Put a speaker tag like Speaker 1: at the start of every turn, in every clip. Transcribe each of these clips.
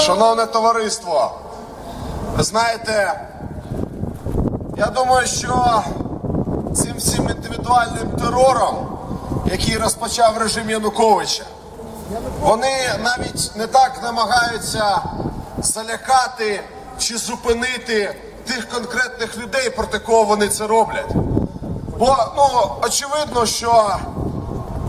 Speaker 1: Шановне товариство, знаєте, я думаю, що цим всім індивідуальним терором, який розпочав режим Януковича, вони навіть не так намагаються залякати чи зупинити тих конкретних людей, проти кого вони це роблять. Бо ну очевидно, що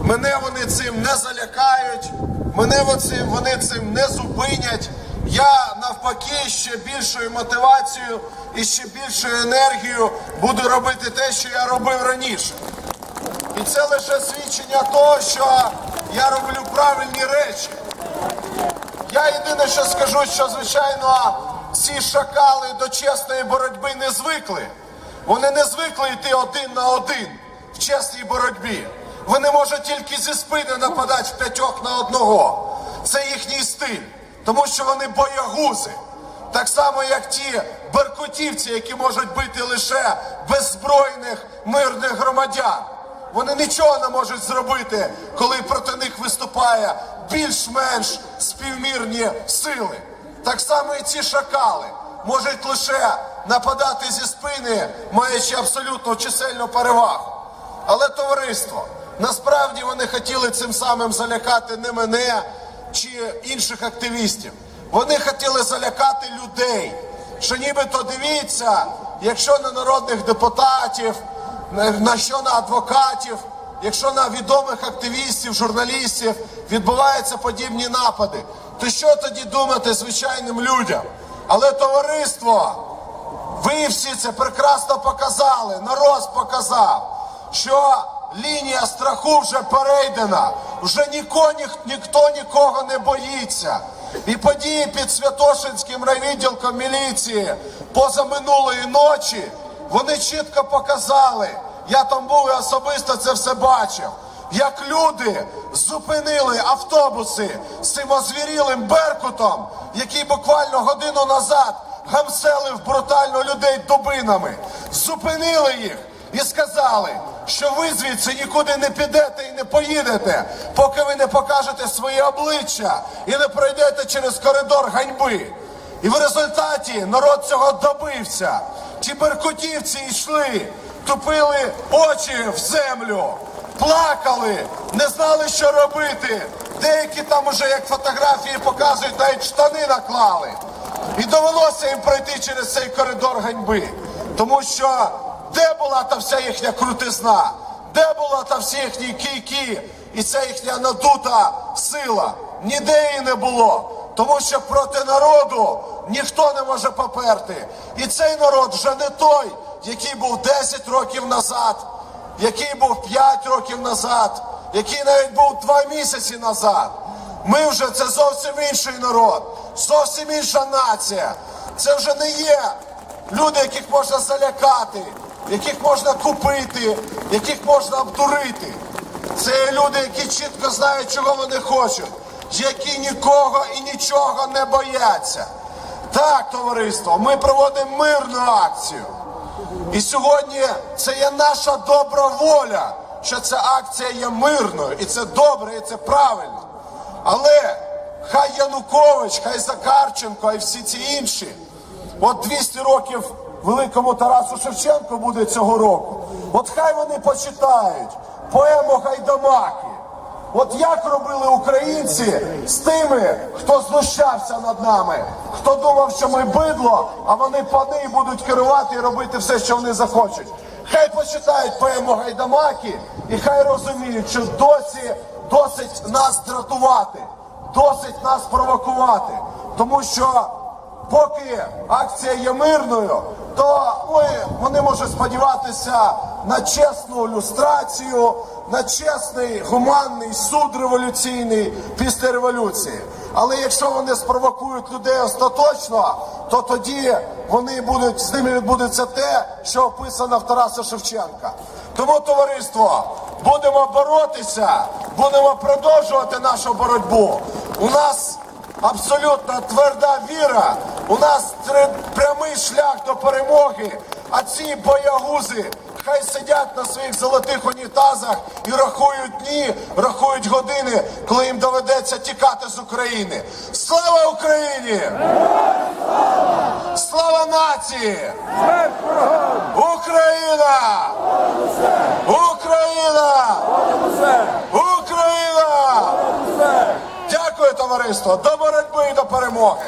Speaker 1: мене вони цим не залякають, мене вони цим не зупинять. Я навпаки ще більшою мотивацією і ще більшою енергією буду робити те, що я робив раніше. І це лише свідчення того, що я роблю правильні речі. Я єдине, що скажу, що звичайно ці шакали до чесної боротьби не звикли. Вони не звикли йти один на один в чесній боротьбі. Вони можуть тільки зі спини нападати в п'ятьох на одного. Це їхній стиль, тому що вони боягузи. Так само, як ті беркутівці, які можуть бити лише беззбройних мирних громадян. Вони нічого не можуть зробити, коли проти них виступає більш-менш співмірні сили. Так само і ці шакали можуть лише нападати зі спини, маючи абсолютно чисельну перевагу. Але товариство, насправді вони хотіли цим самим залякати не мене чи інших активістів. Вони хотіли залякати людей. Що нібито дивіться, якщо на народних депутатів, на- що на адвокатів, якщо на відомих активістів, журналістів відбуваються подібні напади, то що тоді думати звичайним людям? Але товариство, ви всі це прекрасно показали, народ показав, що лінія страху вже перейдена, вже ніко, ніх, ніхто нікого не боїться. І події під Святошинським райвідділком міліції позаминулої ночі вони чітко показали. Я там був і особисто це все бачив. Як люди зупинили автобуси з цим озвірілим беркутом, який буквально годину назад гамселив брутально людей дубинами, зупинили їх і сказали, що ви звідси нікуди не підете і не поїдете, поки ви не покажете своє обличчя і не пройдете через коридор ганьби. І в результаті народ цього добився. Ті беркутівці йшли, тупили очі в землю, плакали, не знали, що робити. Деякі там уже, як фотографії показують, навіть штани наклали. І довелося їм пройти через цей коридор ганьби. Тому що де була та вся їхня крутизна? Де була та всі їхні кійки і ця їхня надута сила? Ніде її не було. Тому що проти народу ніхто не може поперти. І цей народ вже не той, який був 10 років назад, який був 5 років назад, який навіть був 2 місяці назад. Ми вже це зовсім інший народ, зовсім інша нація. Це вже не є люди, яких можна залякати, яких можна купити, яких можна обдурити. Це люди, які чітко знають, чого вони хочуть, які нікого і нічого не бояться. Так, товариство, ми проводимо мирну акцію. І сьогодні це є наша добра воля, що ця акція є мирною, і це добре, і це правильно. Але хай Янукович, хай Закарченко і всі ці інші. От 200 років великому Тарасу Шевченку буде цього року. От хай вони почитають поему Гайдамаки. От як робили українці з тими, хто знущався над нами, хто думав, що ми бидло, а вони пани будуть керувати і робити все, що вони захочуть. Хай почитають поему Гайдамаки і хай розуміють, що досі досить нас дратувати, досить нас провокувати, тому що поки акція є мирною, то ми, вони можуть сподіватися на чесну люстрацію, на чесний гуманний суд революційний після революції. Але якщо вони спровокують людей остаточно, то тоді вони будуть з ними відбудеться те, що описано в Тараса Шевченка. Тому, товариство, будемо боротися, будемо продовжувати нашу боротьбу. У нас абсолютно тверда віра. У нас прямий шлях до перемоги. А ці боягузи хай сидять на своїх золотих унітазах і рахують дні, рахують години, коли їм доведеться тікати з України. Слава Україні! Слава нації! Україна! Україна! Україна! Дякую, товариство! До боротьби і до перемоги!